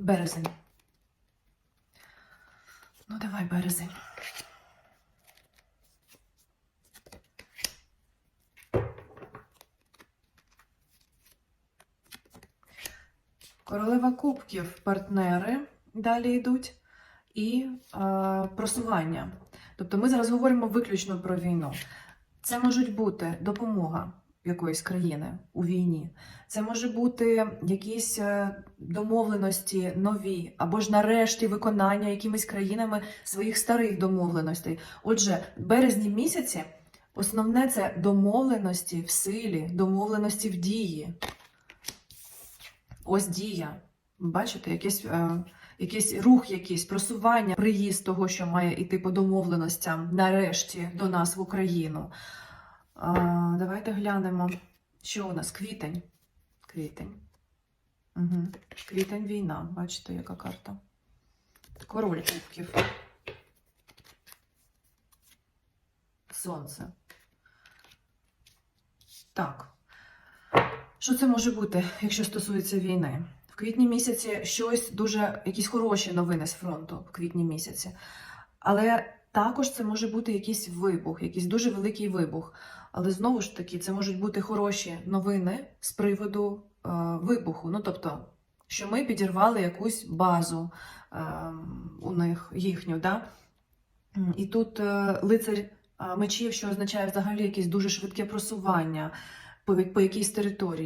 Березень. Ну, давай, березень. Королева кубків, партнери далі йдуть, і е, просування. Тобто ми зараз говоримо виключно про війну. Це можуть бути допомога якоїсь країни у війні. Це може бути якісь е, домовленості нові, або ж нарешті виконання якимись країнами своїх старих домовленостей. Отже, в березні місяці основне це домовленості в силі, домовленості в дії. Ось дія. Бачите, якийсь, е, якийсь рух, якийсь просування, приїзд того, що має йти по домовленостям нарешті до нас в Україну. А, давайте глянемо, що у нас квітень. Квітень. Угу. Квітень війна. Бачите, яка карта? Король кубків. Сонце. Так. Що це може бути, якщо стосується війни? В квітні місяці щось дуже, якісь хороші новини з фронту в квітні місяці. Але також це може бути якийсь вибух, якийсь дуже великий вибух. Але знову ж таки, це можуть бути хороші новини з приводу е, вибуху. Ну тобто, що ми підірвали якусь базу е, у них їхню. Да? І тут е, лицар е, мечів, що означає взагалі якесь дуже швидке просування по, по якійсь території.